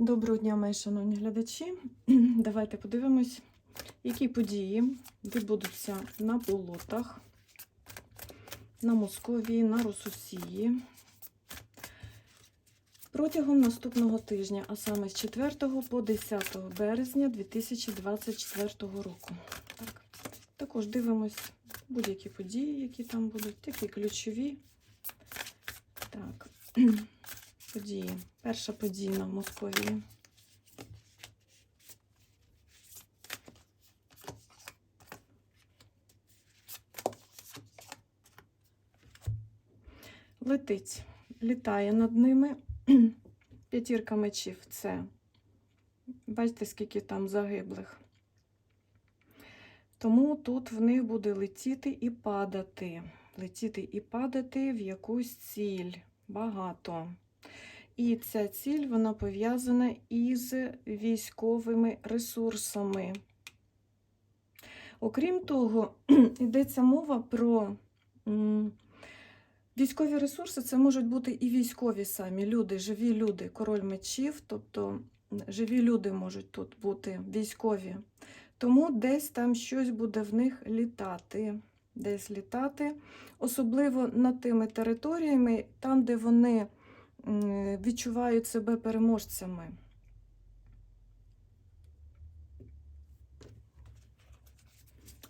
Доброго дня, мої шановні глядачі. Давайте подивимось, які події відбудуться на болотах, на Московії, на Росусії протягом наступного тижня, а саме з 4 по 10 березня 2024 року. Так. Також дивимось будь-які події, які там будуть, такі ключові. Так. Події. Перша подія на Московії. Летить, літає над ними. П'ятірка мечів це. Бачите, скільки там загиблих. Тому тут в них буде летіти і падати. Летіти і падати в якусь ціль. Багато. І ця ціль вона пов'язана із військовими ресурсами. Окрім того, йдеться мова про військові ресурси, це можуть бути і військові самі люди, живі люди, король мечів, тобто живі люди можуть тут бути військові. Тому десь там щось буде в них літати. Десь літати, особливо над тими територіями, там, де вони відчувають себе переможцями.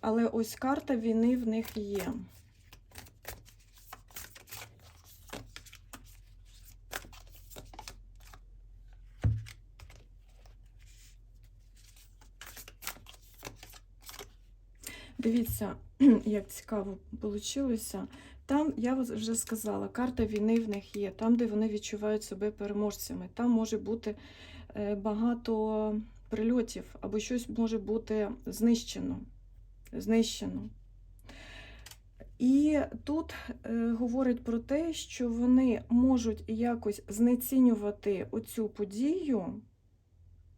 Але ось карта війни в них є. Дивіться, як цікаво вийшло. Там, я вже сказала, карта війни в них є, там, де вони відчувають себе переможцями. Там може бути е, багато прильотів, або щось може бути знищено. знищено. І тут е, говорить про те, що вони можуть якось знецінювати оцю подію,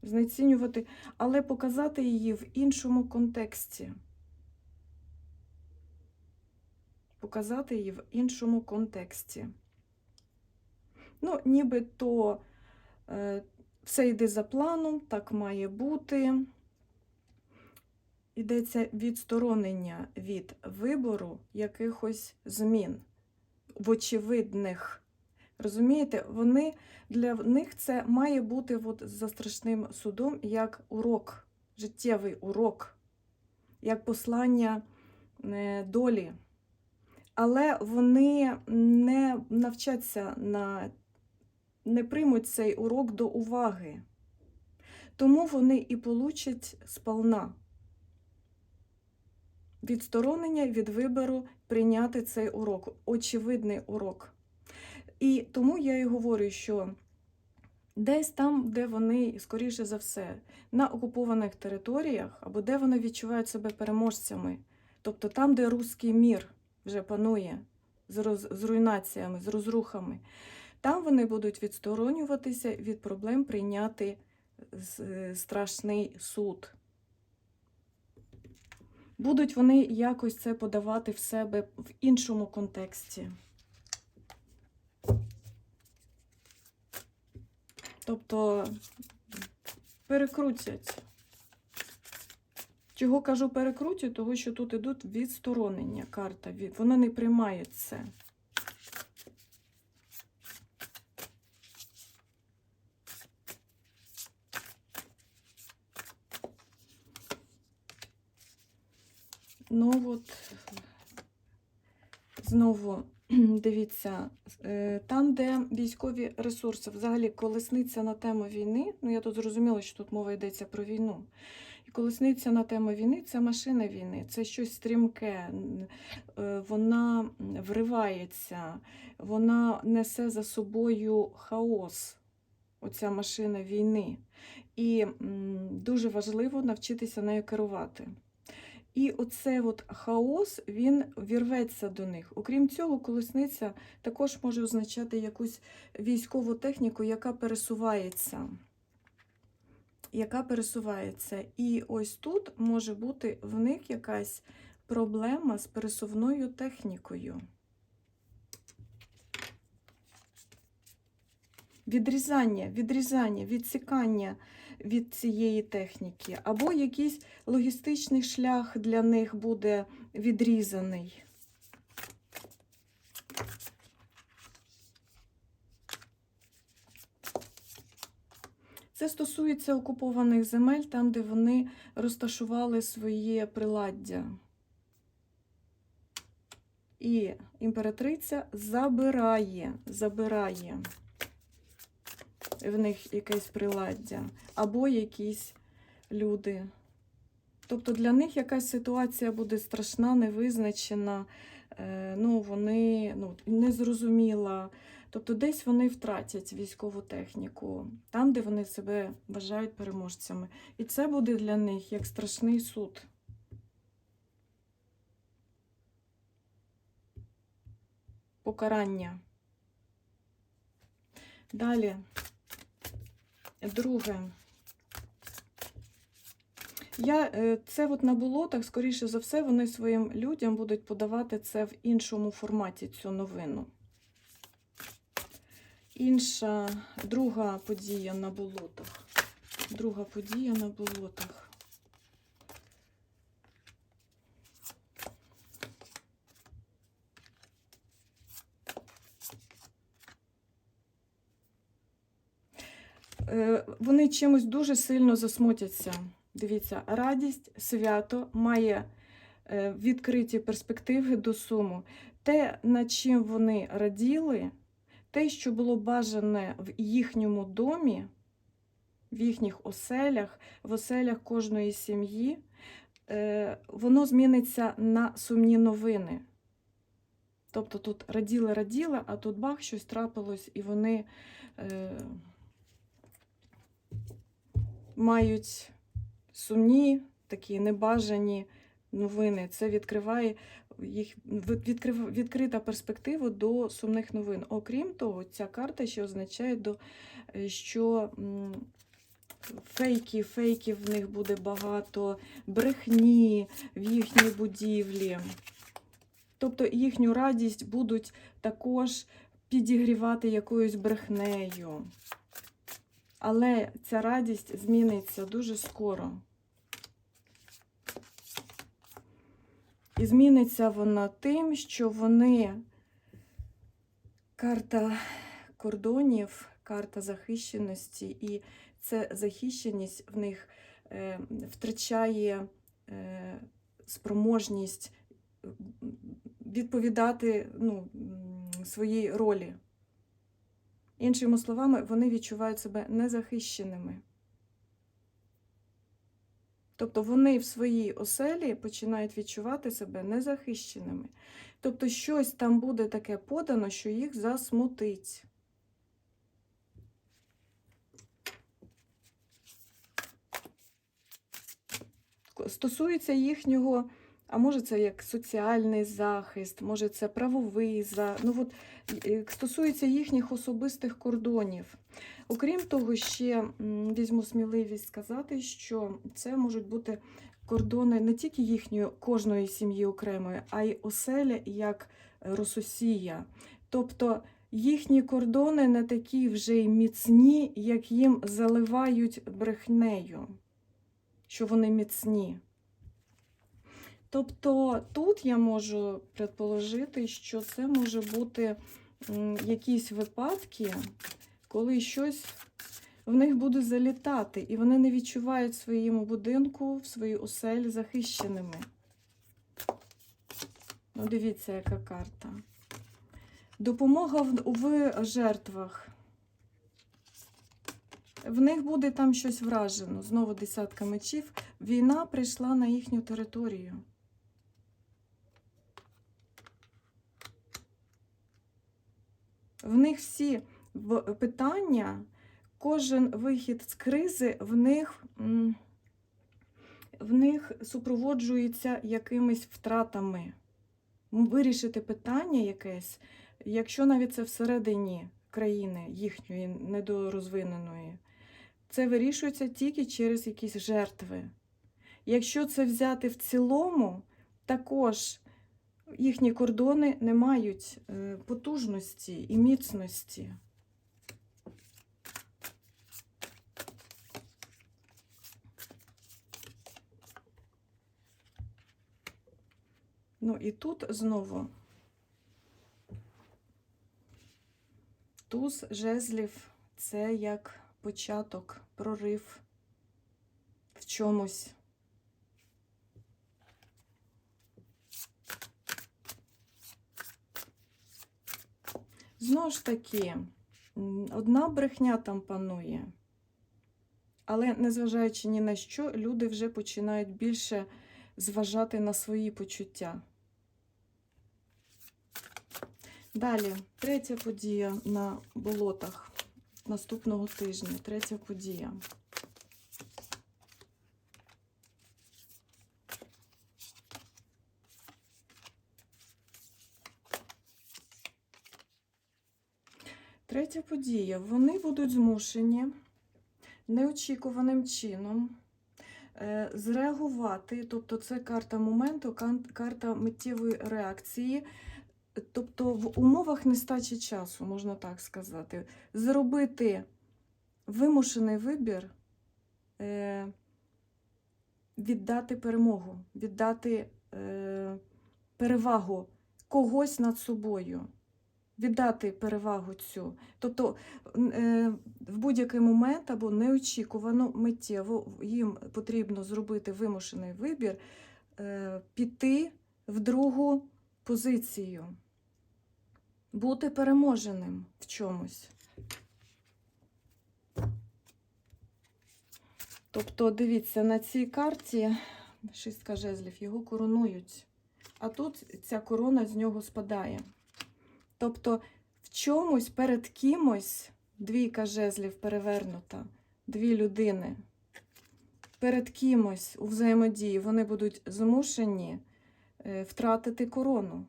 знецінювати, але показати її в іншому контексті. Показати її в іншому контексті. Ну, нібито е, все йде за планом, так має бути. Йдеться відсторонення від вибору якихось змін, вочевидних. Розумієте, вони, для них це має бути от за страшним судом як урок, життєвий урок, як послання е, долі. Але вони не навчаться на не приймуть цей урок до уваги. Тому вони і получать сполна відсторонення від вибору прийняти цей урок, очевидний урок. І тому я і говорю, що десь там, де вони, скоріше за все, на окупованих територіях, або де вони відчувають себе переможцями, тобто там, де руський мір вже панує з, роз, з руйнаціями, з розрухами, там вони будуть відсторонюватися від проблем прийняти страшний суд. Будуть вони якось це подавати в себе в іншому контексті. Тобто перекрутять. Чого кажу перекрутять? Того, що тут ідуть відсторонення карта. Вона не приймає це. Ну от, знову дивіться, е, там, де військові ресурси, взагалі колесниця на тему війни, ну я тут зрозуміла, що тут мова йдеться про війну. Колесниця на тему війни це машина війни, це щось стрімке, е, вона вривається, вона несе за собою хаос, оця машина війни. І дуже важливо навчитися нею керувати. І оцей от хаос, він вірветься до них. Окрім цього, колесниця також може означати якусь військову техніку, яка пересувається. Яка пересувається. І ось тут може бути в них якась проблема з пересувною технікою. відрізання, відрізання, відсікання від цієї техніки, або якийсь логістичний шлях для них буде відрізаний. Це стосується окупованих земель, там, де вони розташували своє приладдя. І імператриця забирає, забирає в них якесь приладдя або якісь люди. Тобто для них якась ситуація буде страшна, невизначена, е, ну, вони ну, незрозуміла. Тобто десь вони втратять військову техніку, там, де вони себе вважають переможцями. І це буде для них як страшний суд. Покарання. Далі. Друге. Я, е, це от на болотах, скоріше за все, вони своїм людям будуть подавати це в іншому форматі, цю новину. Інша, друга подія на болотах. Друга подія на болотах. Е, Вони чимось дуже сильно засмутяться. Дивіться, радість, свято має е, відкриті перспективи до суму. Те, над чим вони раділи, те, що було бажане в їхньому домі, в їхніх оселях, в оселях кожної сім'ї, е, воно зміниться на сумні новини. Тобто тут раділи, раділи, а тут бах, щось трапилось, і вони е, мають сумні, такі небажані новини. Це відкриває їх відкрив, відкрита перспектива до сумних новин. Окрім того, ця карта ще означає, до, е, що м, фейки, фейків в них буде багато, брехні в їхній будівлі. Тобто їхню радість будуть також підігрівати якоюсь брехнею. Але ця радість зміниться дуже скоро. І зміниться вона тим, що вони карта кордонів, карта захищеності, і ця захищеність в них е, втрачає е, спроможність відповідати ну, своїй ролі. Іншими словами, вони відчувають себе незахищеними. Тобто вони в своїй оселі починають відчувати себе незахищеними. Тобто щось там буде таке подано, що їх засмутить. Стосується їхнього, а може це як соціальний захист, може це правовий захист, ну от стосується їхніх особистих кордонів. Окрім того, ще візьму сміливість сказати, що це можуть бути кордони не тільки їхньої кожної сім'ї окремої, а й оселя як Рососія. Тобто їхні кордони не такі вже й міцні, як їм заливають брехнею, що вони міцні. Тобто тут я можу предположити, що це може бути якісь випадки, коли щось в них буде залітати, і вони не відчувають в своєму будинку, в своїй оселі захищеними. Ну, дивіться, яка карта. Допомога в, жертвах. В них буде там щось вражено. Знову десятка мечів. Війна прийшла на їхню територію. В них всі питання, кожен вихід з кризи, в них, в них супроводжується якимись втратами. Вирішити питання якесь, якщо навіть це всередині країни їхньої недорозвиненої, це вирішується тільки через якісь жертви. Якщо це взяти в цілому, також їхні кордони не мають е, потужності і міцності. Ну і тут знову туз жезлів це як початок, прорив в чомусь. Знову ж таки, одна брехня там панує. Але незважаючи ні на що, люди вже починають більше зважати на свої почуття. Далі, третя подія на болотах наступного тижня. Третя подія. Третя подія. Вони будуть змушені неочікуваним чином е, зреагувати, тобто це карта моменту, карта миттєвої реакції, тобто в умовах нестачі часу, можна так сказати, зробити вимушений вибір, е, віддати перемогу, віддати е, перевагу когось над собою. Віддати перевагу цю. Тобто е, в будь-який момент або неочікувано миттєво їм потрібно зробити вимушений вибір, е, піти в другу позицію, бути переможеним в чомусь. Тобто, дивіться, на цій карті шістка жезлів, його коронують, а тут ця корона з нього спадає. Тобто в чомусь перед кимось двійка жезлів перевернута, дві людини. Перед кимось у взаємодії вони будуть змушені е, втратити корону.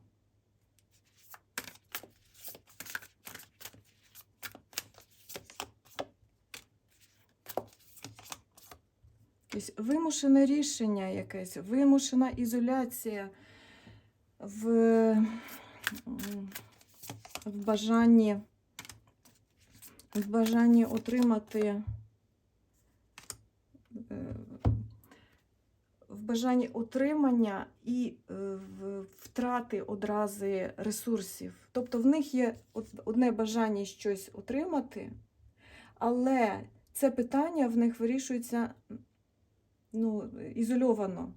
Якесь вимушене рішення якесь, вимушена ізоляція в, в бажанні, в бажанні отримати е, в бажанні отримання і е, втрати одрази ресурсів. Тобто в них є одне бажання щось отримати, але це питання в них вирішується ну, ізольовано.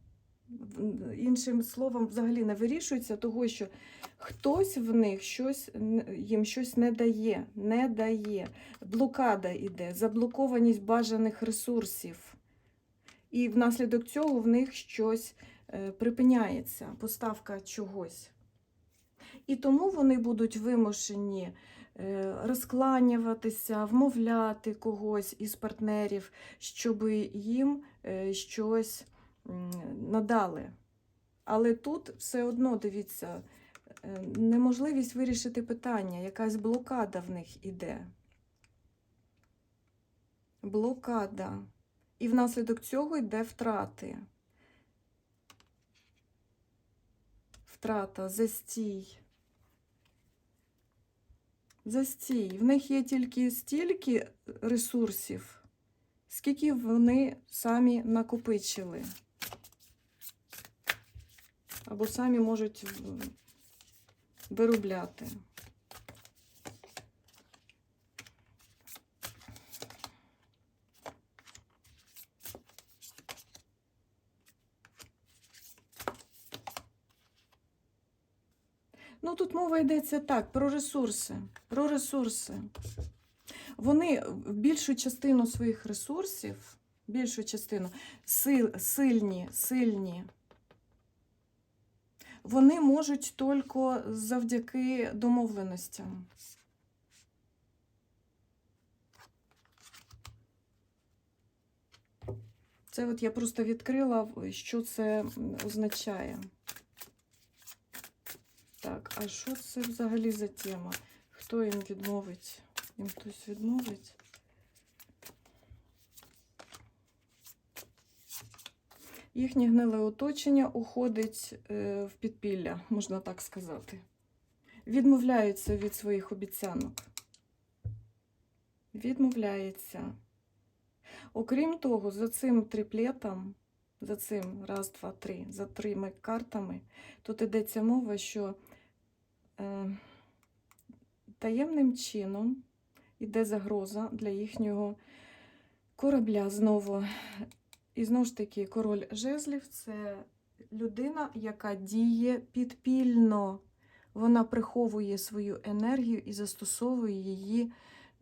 Іншим словом, взагалі не вирішується, того що хтось в них щось їм щось не дає, не дає. Блокада йде, заблокованість бажаних ресурсів. І внаслідок цього в них щось е, припиняється, поставка чогось. І тому вони будуть вимушені е, розкланюватися, вмовляти когось із партнерів, щоб їм е, щось надали. Але тут все одно, дивіться, е, неможливість вирішити питання, якась блокада в них іде. Блокада. І внаслідок цього йде втрати. Втрата, застій. Застій. В них є тільки стільки ресурсів, скільки вони самі накопичили. Або самі можуть виробляти. Ну, тут мова йдеться так, про ресурси. Про ресурси. Вони більшу частину своїх ресурсів, більшу частину, сил, сильні, сильні, вони можуть тільки завдяки домовленостям. Це от я просто відкрила, що це означає. Так, а що це взагалі за тема? Хто їм відмовить? Їм хтось відмовить? Їхнє гниле оточення уходить е, в підпілля, можна так сказати. Відмовляються від своїх обіцянок. Відмовляється. Окрім того, за цим триплетом, за цим раз, два, три, за трими картами, тут йдеться мова, що е, таємним чином йде загроза для їхнього корабля знову. І знову ж таки, король жезлів це людина, яка діє підпільно. Вона приховує свою енергію і застосовує її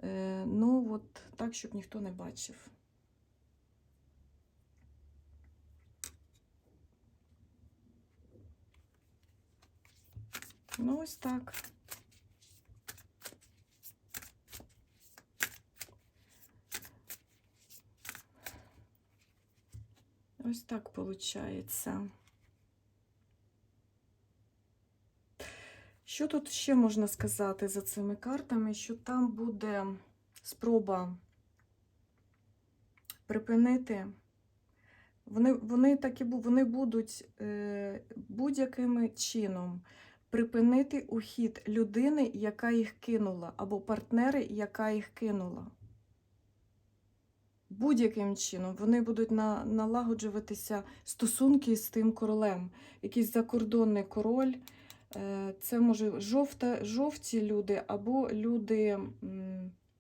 е, ну, от, так, щоб ніхто не бачив. Ну, ось так. Ось так виходить. Що тут ще можна сказати за цими картами? Що там буде спроба припинити. Вони, вони, так і вони будуть е, будь-яким чином припинити ухід людини, яка їх кинула, або партнери, яка їх кинула. Будь-яким чином вони будуть на, налагоджуватися стосунки з тим королем. Якийсь закордонний король. Е, Це може жовта, жовті люди або люди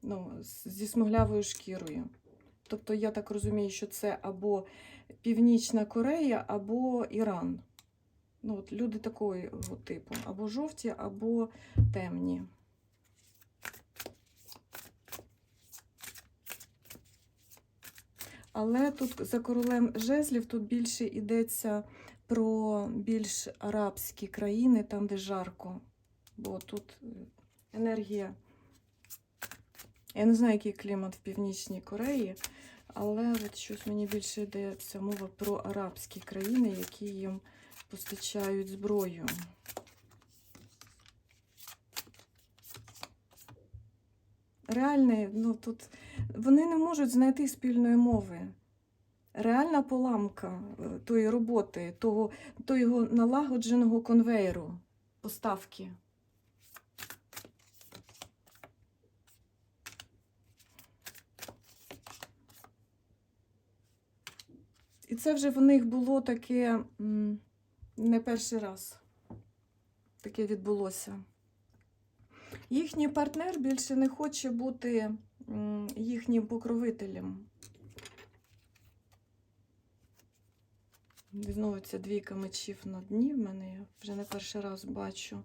ну, зі смуглявою шкірою. Тобто, я так розумію, що це або Північна Корея, або Іран. Ну, от люди такого типу, або жовті, або темні. Але тут за королем жезлів тут більше йдеться про більш арабські країни, там, де жарко. Бо тут е, енергія. Я не знаю, який клімат в Північній Кореї, але от щось мені більше йдеться мова про арабські країни, які їм постачають зброю. Реальне, ну тут вони не можуть знайти спільної мови. Реальна поламка е, тої роботи, того, того налагодженого конвейеру, поставки. І це вже в них було таке не перший раз. Таке відбулося. Їхній партнер більше не хоче бути їхнім покровителем. Знову ця двійка мечів на дні в мене я вже не перший раз бачу.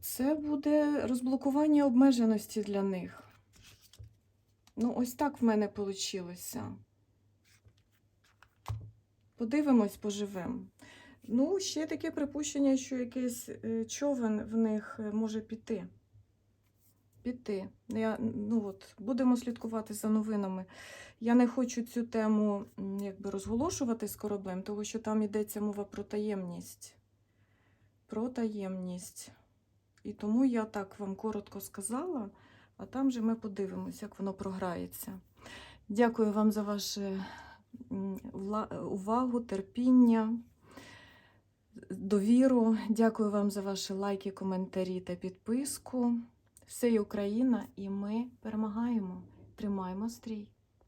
Це буде розблокування обмеженості для них. Ну, ось так в мене вийшло. Подивимось, поживемо. Ну, ще таке припущення, що якийсь е, човен в них е, може піти. Піти. Я, ну от, будемо слідкувати за новинами. Я не хочу цю тему якби, розголошувати з кораблем, тому що там йдеться мова про таємність. Про таємність. І тому я так вам коротко сказала, а там же ми подивимося, як воно програється. Дякую вам за вашу увагу, терпіння, довіру. Дякую вам за ваші лайки, коментарі та підписку. Все є Україна, і ми перемагаємо. Тримаємо стрій.